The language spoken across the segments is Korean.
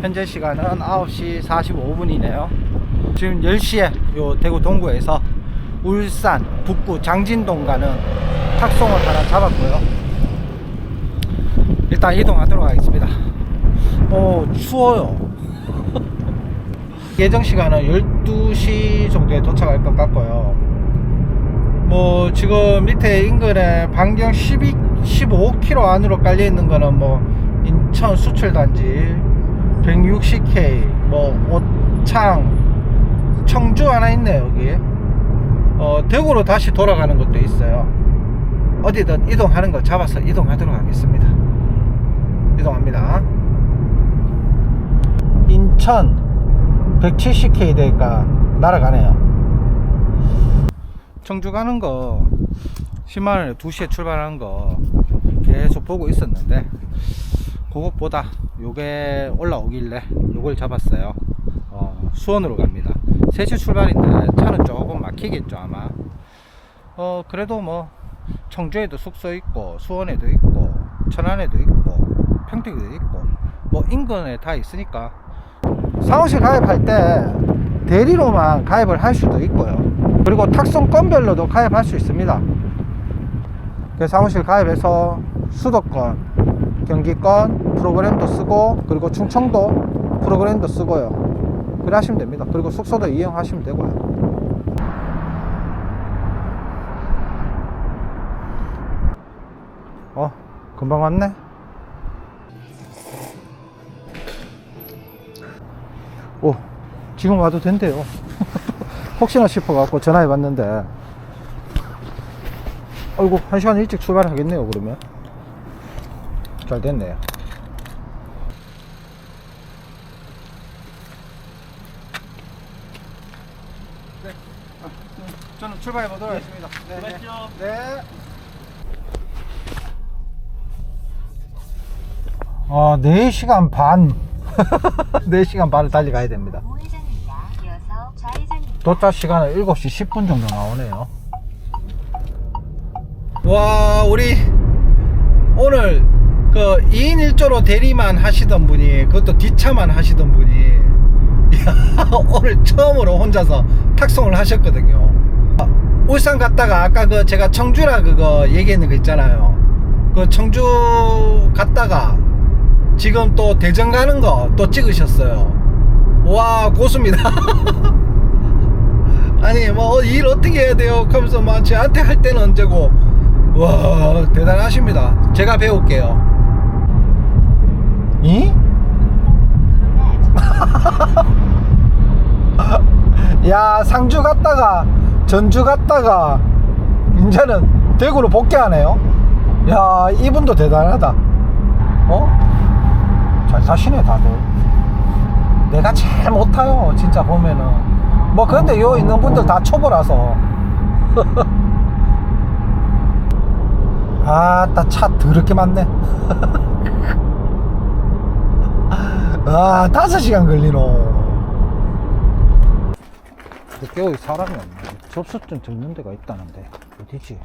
현재 시간은 9시 45분이네요. 지금 10시에 요 대구 동구에서 울산 북구 장진동 가는 탁송을 하나 잡았고요. 일단 이동하도록 하겠습니다. 오, 추워요. 예정 시간은 12시 정도에 도착할 것 같고요. 뭐 지금 밑에 인근에 반경 12, 15km 안으로 깔려 있는 거는 뭐 인천 수출 단지 160K 뭐 오창 청주 하나 있네요 여기. 어 대구로 다시 돌아가는 것도 있어요. 어디든 이동하는 거 잡아서 이동하도록 하겠습니다. 이동합니다. 인천 170K 되니까 날아가네요. 청주 가는 거 10만원에 2시에 출발하는 거 계속 보고 있었는데 그것보다 요게 올라오길래 요걸 잡았어요. 어, 수원으로 갑니다. 3시 출발인데 차는 조금 막히겠죠 아마. 어 그래도 뭐 청주에도 숙소 있고 수원에도 있고 천안에도 있고 평택에도 있고 뭐 인근에 다 있으니까 사무실 가입할 때 대리로만 가입을 할 수도 있고요. 그리고 탁송 건별로도 가입할 수 있습니다. 그 사무실 가입해서 수도권, 경기권 프로그램도 쓰고 그리고 충청도 프로그램도 쓰고요. 그래 하시면 됩니다. 그리고 숙소도 이용하시면 되고요. 어, 금방 왔네. 오, 지금 와도 된대요. 혹시나 싶어갖고 전화해 봤는데 어이구 한 시간 일찍 출발하겠네요 그러면 잘 됐네요 네 저는 출발해 보도록 하겠습니다 네, 네. 네. 아 4시간 반 4시간 반을 달려가야 됩니다. 도착 시간은 7시 10분 정도 나오네요. 와, 우리 오늘 그 2인 1조로 대리만 하시던 분이 그것도 뒷차만 하시던 분이 야, 오늘 처음으로 혼자서 탁송을 하셨거든요. 아, 울산 갔다가 아까 그 제가 청주라 그거 얘기했는 거 있잖아요. 그 청주 갔다가 지금 또 대전 가는 거 또 찍으셨어요. 와, 고수입니다. 아니 뭐 일 어떻게 해야 돼요 하면서 막 저한테 할 때는 언제고 와 대단하십니다 제가 배울게요 이? 야 상주 갔다가 전주 갔다가 이제는 대구로 복귀하네요. 야 이분도 대단하다. 어? 잘 사시네 다들. 내가 제일 못 타요 진짜 보면은. 뭐 근데 요 있는 분들 다 초보라서. 아따 차 더럽게 많네 아 다섯 시간 걸리노. 늦게 여기 사람이 없네. 접수증 적는 데가 있다는데. 어디지?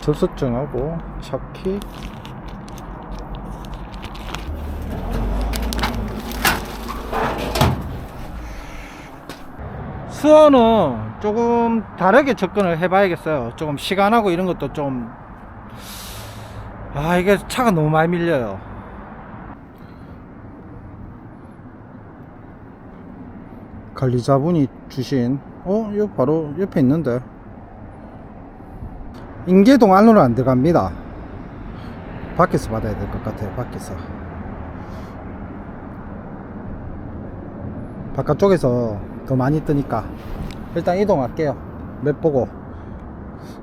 접수증하고 차키. 수어는 조금 다르게 접근을 해봐야겠어요. 조금 시간하고 이런 것도 좀, 아, 이게 차가 너무 많이 밀려요. 관리자분이 주신, 어, 이거 바로 옆에 있는데. 인계동 안으로 안 들어갑니다. 밖에서 받아야 될 것 같아요, 밖에서. 바깥쪽에서 더 많이 뜨니까 일단 이동할게요 맵 보고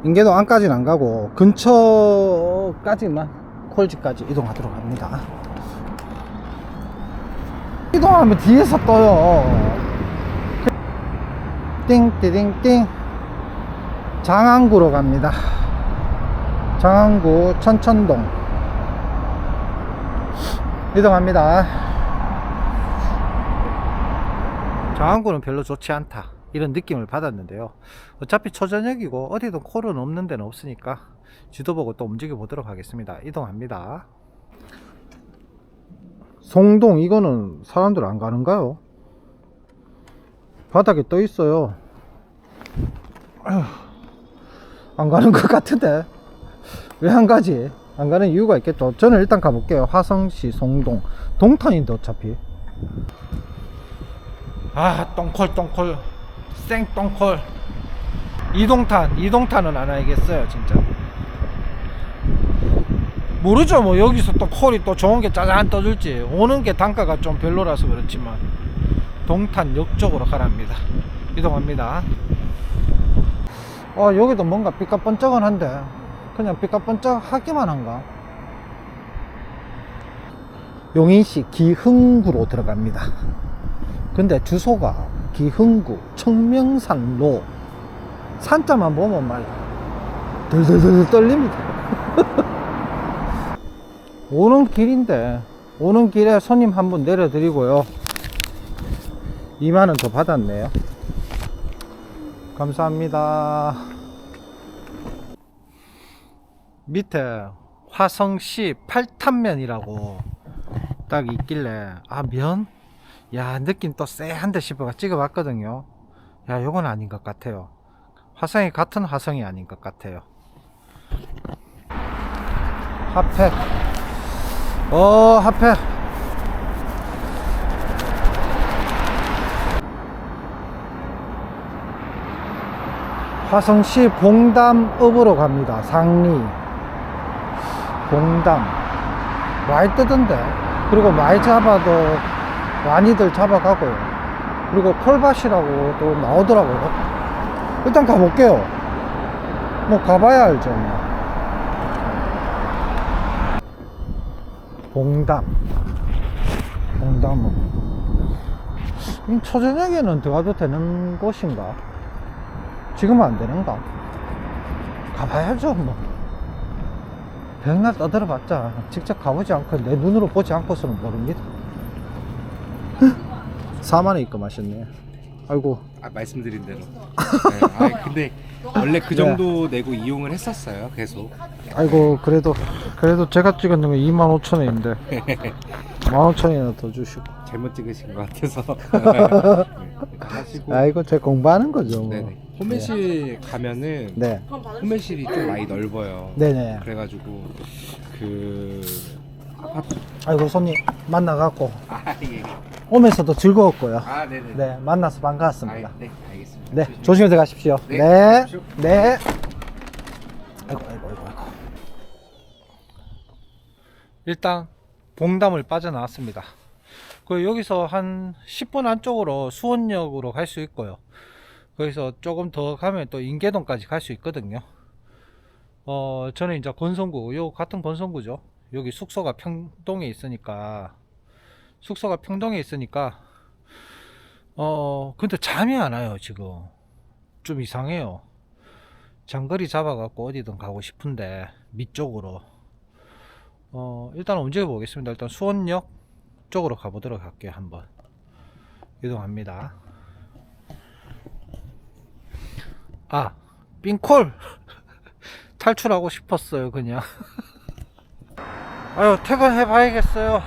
인계동 안까지는 안 가고 근처까지만 콜지까지 이동하도록 합니다 이동하면 뒤에서 떠요 띵띠띵띵. 장안구로 갑니다. 장안구 천천동. 이동합니다. 장안구는 별로 좋지 않다. 이런 느낌을 받았는데요. 어차피 초저녁이고 어디든 콜은 없는 데는 없으니까 지도 보고 또 움직여 보도록 하겠습니다. 이동합니다. 송동 이거는 사람들 안 가는가요? 바닥에 떠 있어요. 안 가는 것 같은데 왜 안 가지? 안 가는 이유가 있겠죠. 저는 일단 가볼게요. 화성시 송동 동탄인데 어차피. 아 똥콜 똥콜 생 똥콜 이동탄 이동탄은 안 알겠어요 진짜. 모르죠 뭐 여기서 또 콜이 또 좋은 게 짜잔 떠줄지 오는 게 단가가 좀 별로라서 그렇지만 동탄역 쪽으로 가랍니다. 이동합니다. 어 여기도 뭔가 삐까뻔쩍은 한데 그냥 삐까뻔쩍 하기만 한가? 용인시 기흥구로 들어갑니다. 근데 주소가 기흥구 청명산로. 산자만 보면 말 들들들 떨립니다. 오는 길인데 오는 길에 손님 한 분 내려드리고요 2만원 더 받았네요. 감사합니다. 밑에 화성시 팔탄면이라고 딱 있길래 아 면? 야 느낌 또 쎄한데 싶어가 찍어봤거든요. 야 요건 아닌 것 같아요. 화성이 같은 화성이 아닌 것 같아요. 핫팩 어 핫팩 화성시 봉담읍으로 갑니다. 상리. 봉담. 많이 뜨던데. 그리고 많이 잡아도 많이들 잡아가고요. 그리고 콜밭이라고 또 나오더라고요. 일단 가볼게요. 뭐 가봐야 알죠 뭐. 봉담. 봉담읍. 이 초저녁에는 들어가도 되는 곳인가 지금은 안 되는가 가봐야죠 뭐 백날 떠들어봤자 직접 가보지 않고 내 눈으로 보지 않고서는 모릅니다 4만원 입금하셨네 아이고 아, 말씀드린 대로. 네, 아, 근데 원래 그 정도 내고 이용을 했었어요. 계속. 아이고 그래도 그래도 제가 찍었는 거 2만 5천 원인데 1만 5천 원이나 더 주시고 잘못 찍으신 것 같아서. 네, 하시고. 아이고 제가 공부하는 거죠 뭐. 네네. 호매실 가면은 네 호매실이 좀 많이 넓어요. 네네 그래가지고 그. 아이고 손님 만나갖고 아 예. 오면서도 즐거웠고요 아 네네. 네 만나서 반가웠습니다 아, 네 알겠습니다. 네, 조심히 들어가십시오. 네, 네. 네. 아이고, 아이고, 아이고, 아이고. 일단 봉담을 빠져나왔습니다. 그 여기서 한 10분 안쪽으로 수원역으로 갈 수 있고요. 거기서 조금 더 가면 또 인계동까지 갈 수 있거든요. 어, 저는 이제 건성구, 요 같은 건성구죠. 여기 숙소가 평동에 있으니까 숙소가 평동에 있으니까 어 근데 잠이 안 와요 지금. 좀 이상해요. 장거리 잡아갖고 어디든 가고 싶은데 밑쪽으로. 어 일단 움직여 보겠습니다. 일단 수원역 쪽으로 가보도록 할게요 한번. 이동합니다 아 冰콜. 탈출하고 싶었어요 그냥. 아유 퇴근해 봐야겠어요.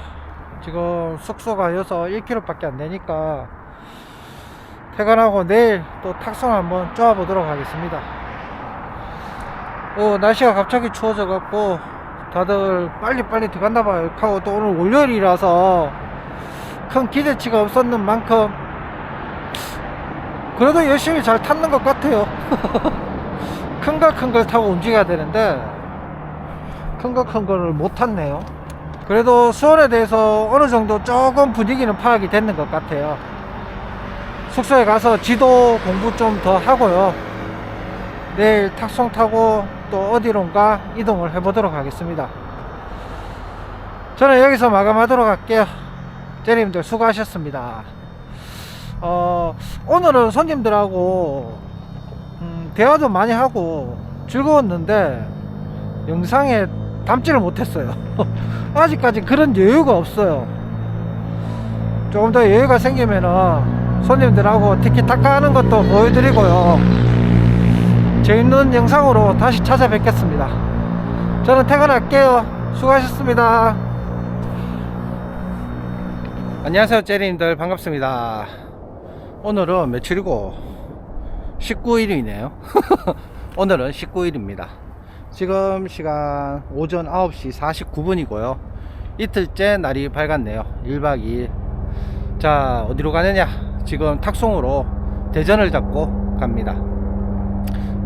지금 숙소가 여기서 1km 밖에 안 되니까 퇴근하고 내일 또 탁송 한번 쪼아 보도록 하겠습니다. 어 날씨가 갑자기 추워져 갖고 다들 빨리빨리 들어간다 봐요. 하고 또 오늘 월요일이라서 큰 기대치가 없었는 만큼 그래도 열심히 잘 탔는 것 같아요 큰걸큰걸 타고 움직여야 되는데 큰거큰 거를 못 탔네요. 그래도 수원에 대해서 어느 정도 조금 분위기는 파악이 됐는 것 같아요. 숙소에 가서 지도 공부 좀 더 하고요. 내일 탁송 타고 또 어디론가 이동을 해 보도록 하겠습니다. 저는 여기서 마감하도록 할게요. 제님들 수고하셨습니다. 어, 오늘은 손님들하고 음, 대화도 많이 하고 즐거웠는데 영상에 담지를 못했어요. 아직까지 그런 여유가 없어요. 조금 더 여유가 생기면은 손님들하고 티키타카 하는 것도 보여드리고요. 재밌는 영상으로 다시 찾아뵙겠습니다. 저는 퇴근할게요. 수고하셨습니다. 안녕하세요 제리님들. 반갑습니다. 오늘은 며칠이고 19일이네요. 오늘은 19일입니다. 지금 시간 오전 9시 49분이고요. 이틀째 날이 밝았네요. 1박 2일. 자 어디로 가느냐? 지금 탁송으로 대전을 잡고 갑니다.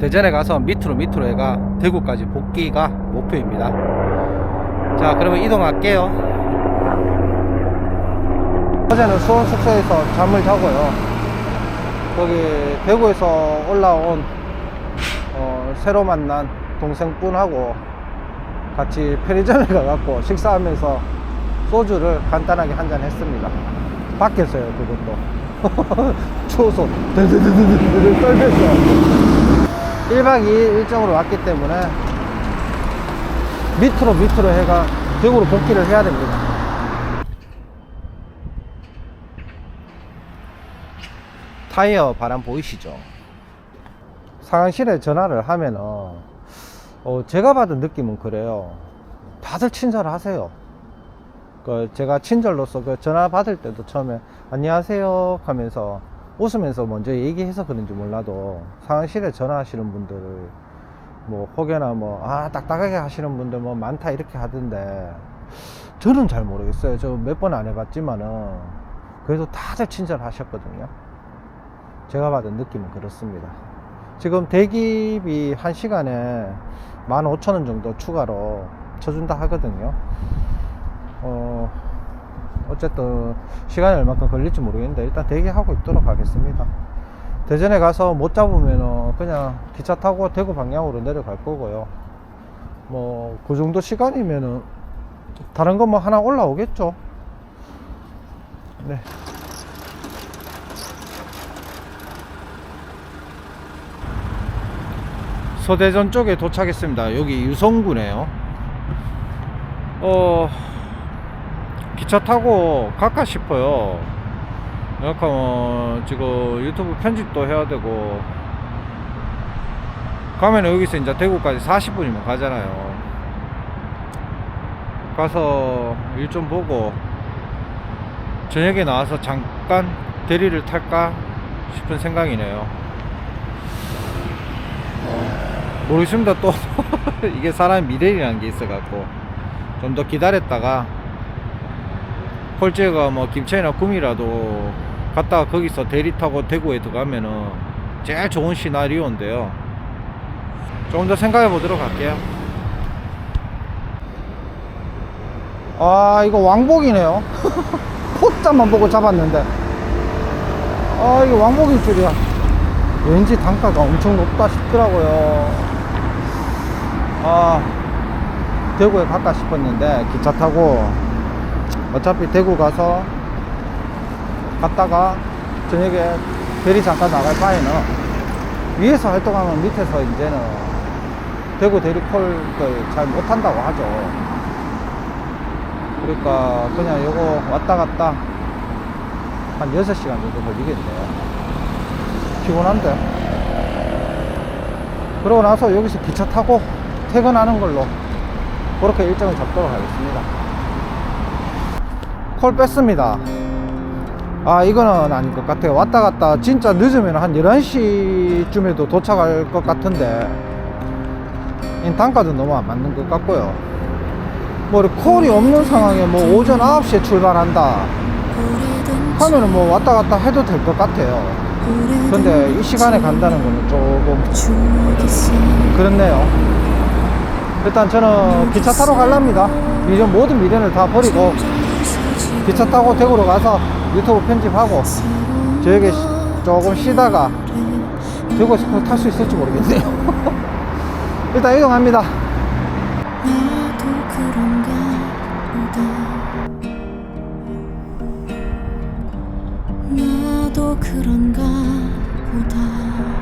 대전에 가서 밑으로 밑으로 해가 대구까지 복귀가 목표입니다. 자 그러면 이동할게요. 어제는 수원 숙소에서 잠을 자고요. 거기 대구에서 올라온 어, 새로 만난 동생분하고 같이 편의점에 가갖고 식사하면서 소주를 간단하게 한 잔 했습니다. 밖에서요, 그것도. 추워서 드드드드드드 떨면서 1박 2일 일정으로 왔기 때문에 밑으로 밑으로 해가 대구로 복귀를 해야 됩니다. 타이어 바람 보이시죠? 상황실에 전화를 하면은 어, 제가 받은 느낌은 그래요. 다들 친절을 하세요. 그 제가 친절로서 그 전화 받을 때도 처음에 안녕하세요 하면서 웃으면서 먼저 얘기해서 그런지 몰라도 상황실에 전화하시는 분들 뭐 혹여나 뭐 아 딱딱하게 하시는 분들 뭐 많다 이렇게 하던데 저는 잘 모르겠어요. 저 몇 번 안 해봤지만은 그래도 다들 친절하셨거든요. 제가 받은 느낌은 그렇습니다. 지금 대기비 1시간에 15,000원 정도 추가로 쳐준다 하거든요. 어, 어쨌든 시간이 얼마큼 걸릴지 모르겠는데 일단 대기하고 있도록 하겠습니다. 대전에 가서 못 잡으면 그냥 기차 타고 대구 방향으로 내려갈 거고요. 뭐 그 정도 시간이면은 다른 거 뭐 하나 올라오겠죠. 네. 서대전 쪽에 도착했습니다. 여기 유성구네요. 어, 기차 타고 갈까 싶어요. 약간 어, 지금 유튜브 편집도 해야 되고 가면 여기서 이제 대구까지 40분이면 가잖아요. 가서 일 좀 보고 저녁에 나와서 잠깐 대리를 탈까 싶은 생각이네요. 모르겠습니다. 또 이게 사람 미래라는 게 있어 갖고 좀 더 기다렸다가 폴제가 뭐 김천이나 구미라도 갔다가 거기서 대리 타고 대구에 들어가면은 제일 좋은 시나리오인데요. 조금 더 생각해 보도록 할게요. 아 이거 왕복이네요. 포자만 보고 잡았는데 아 이거 왕복일 줄이야. 왠지 단가가 엄청 높다 싶더라고요. 아, 대구에 갈까 싶었는데 기차 타고 어차피 대구 가서 갔다가 저녁에 대리 잠깐 나갈 바에는 위에서 활동하면 밑에서 이제는 대구 대리 콜을 잘 못한다고 하죠. 그러니까 그냥 요거 왔다 갔다 한 6시간 정도 걸리겠네요. 피곤한데. 그러고 나서 여기서 기차 타고 퇴근하는 걸로 그렇게 일정을 잡도록 하겠습니다. 콜 뺐습니다. 아, 이거는 아닌 것 같아요. 왔다 갔다 진짜 늦으면 한 11시쯤에도 도착할 것 같은데, 이 단가도 너무 안 맞는 것 같고요. 뭐, 콜이 없는 상황에 뭐 오전 9시에 출발한다. 하면은 뭐 왔다 갔다 해도 될 것 같아요. 근데 이 시간에 간다는 거는 조금 그렇네요. 일단 저는 기차 타러 갈랍니다. 미련, 모든 미련을 다 버리고 기차 타고 대구로 가서 유튜브 편집하고 저에게 시- 조금 쉬다가 대구에서 탈 수 있을지 모르겠네요. 일단 이동합니다. 나도 그런가 보다.